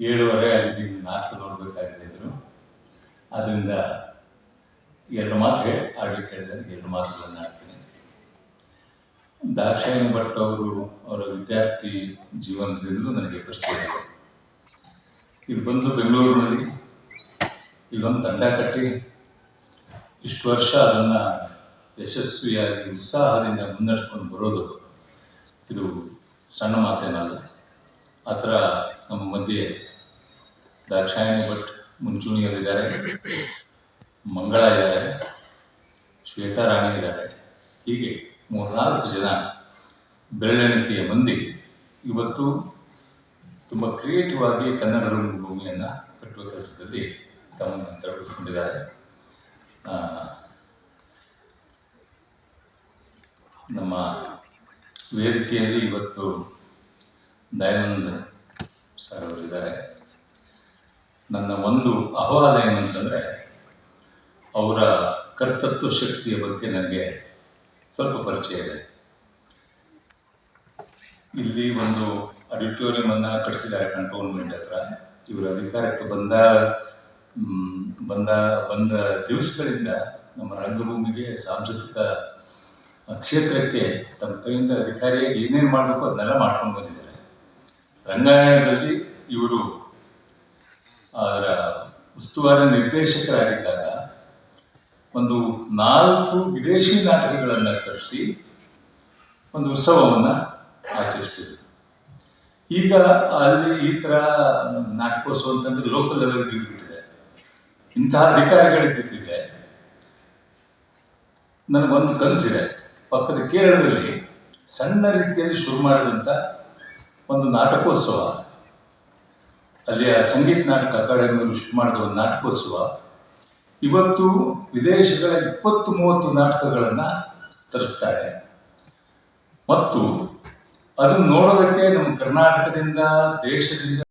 ಏಳುವರೆ ಆಗಿದೆ ಇನ್ನು ನಾಲ್ಕು ನೋಡಬೇಕಾಗಿದೆ ಇದ್ರು ಅದರಿಂದ ಎರಡು ಮಾತ್ರೆ ಆಡ್ಲಿಕ್ಕೆ ಹೇಳಿದರೆ ಎರಡು ಮಾತುಗಳನ್ನು ಆಡ್ತೀನಿ ದಾಕ್ಷಾಯಣಿ ಭಟ್ ಅವರು, ಅವರ ವಿದ್ಯಾರ್ಥಿ ಜೀವನದಿಂದಲೂ ನನಗೆ ಪರಿಚಯ ಇದೆ. ಇಲ್ಲಿ ಬಂದು ಬೆಂಗಳೂರಿನಲ್ಲಿ ಇಲ್ಲೊಂದು ತಂಡ ಕಟ್ಟಿ, ಇಷ್ಟು ವರ್ಷ ಅದನ್ನು ಯಶಸ್ವಿಯಾಗಿ ಉತ್ಸಾಹದಿಂದ ಮುನ್ನಡೆಸ್ಕೊಂಡು ಬರೋದು, ಇದು ಸಣ್ಣ ಮಾತೇನಲ್ಲ. ಆ ಥರ ನಮ್ಮ ಮಧ್ಯೆ ದಾಕ್ಷಾಯಣಿ ಭಟ್ ಮುಂಚೂಣಿಯಲ್ಲಿದ್ದಾರೆ ಮಂಗಳ ಇದ್ದಾರೆ, ಶ್ವೇತಾ ರಾಣಿ ಇದ್ದಾರೆ. ಹೀಗೆ ಮೂರ್ನಾಲ್ಕು ಜನ ಬೆರಳೆಣಿಕೆಯ ಮಂದಿ ಇವತ್ತು ತುಂಬ ಕ್ರಿಯೇಟಿವ್ ಆಗಿ ಕನ್ನಡ ರಂಗಭೂಮಿಯನ್ನು ಕಟ್ಟುವ ಕೆಲಸದಲ್ಲಿ ತಮ್ಮನ್ನು ತೊಡಗಿಸ್ಕೊಂಡಿದ್ದಾರೆ. ನಮ್ಮ ವೇದಿಕೆಯಲ್ಲಿ ಇವತ್ತು ದಯಾನಂದ್ ನನ್ನ ಒಂದು ಅಹವಾಲ ಏನಂತಂದರೆ, ಅವರ ಕರ್ತೃತ್ವ ಶಕ್ತಿಯ ಬಗ್ಗೆ ನನಗೆ ಸ್ವಲ್ಪ ಪರಿಚಯ ಇದೆ. ಇಲ್ಲಿ ಒಂದು ಆಡಿಟೋರಿಯಂ ಅನ್ನ ಕಟ್ಟಿಸಿದ್ದಾರೆ ಕಂಟೋನ್ಮೆಂಟ್ ಹತ್ರ. ಇವರು ಅಧಿಕಾರಕ್ಕೆ ಬಂದ ಬಂದ ಬಂದ ದಿವಸಗಳಿಂದ ನಮ್ಮ ರಂಗಭೂಮಿಗೆ ಸಾಂಸ್ಕೃತಿಕ ಕ್ಷೇತ್ರಕ್ಕೆ ತಮ್ಮ ಕೈಯಿಂದ ಅಧಿಕಾರಿಯಾಗಿ ಏನೇನು ಮಾಡಬೇಕು ಅದನ್ನೆಲ್ಲ ಮಾಡ್ಕೊಂಡು ಬಂದಿದ್ದಾರೆ. ರಂಗಾಯಣದಲ್ಲಿ ಇವರು ಅದರ ಉಸ್ತುವಾರಿ ನಿರ್ದೇಶಕರಾಗಿದ್ದಾಗ ಒಂದು ನಾಲ್ಕು ವಿದೇಶಿ ನಾಟಕಗಳನ್ನು ತರಿಸಿ ಒಂದು ಉತ್ಸವವನ್ನು ಆಚರಿಸಿದರು. ಈಗ ಅಲ್ಲಿ ಈ ಥರ ನಾಟಕೋತ್ಸವ ಅಂತಂದ್ರೆ ಲೋಕಲ್ ಲೆವೆಲ್ಗೆ ಇಳಿದ್ಬಿಟ್ಟಿದೆ ಇಂತಹ ಅಧಿಕಾರಿಗಳಿದ್ದಿದ್ದರೆ ನನಗೊಂದು ಕನಸಿದೆ. ಪಕ್ಕದ ಕೇರಳದಲ್ಲಿ ಸಣ್ಣ ರೀತಿಯಲ್ಲಿ ಶುರು ಮಾಡಿದಂಥ ಒಂದು ನಾಟಕೋತ್ಸವ. ಅಲ್ಲಿಯ ಸಂಗೀತ ನಾಟಕ ಅಕಾಡೆಮಿಯವರು ಶುರು ಮಾಡಿದ ಒಂದು ನಾಟಕೋತ್ಸವ. ಇವತ್ತು ವಿದೇಶಗಳ ಇಪ್ಪತ್ತು ಮೂವತ್ತು ನಾಟಕಗಳನ್ನು ತರಿಸ್ತಾರೆ. ಮತ್ತು ಅದನ್ನು ನೋಡೋದಕ್ಕೆ ನಮ್ಮ ಕರ್ನಾಟಕದಿಂದ, ದೇಶದಿಂದ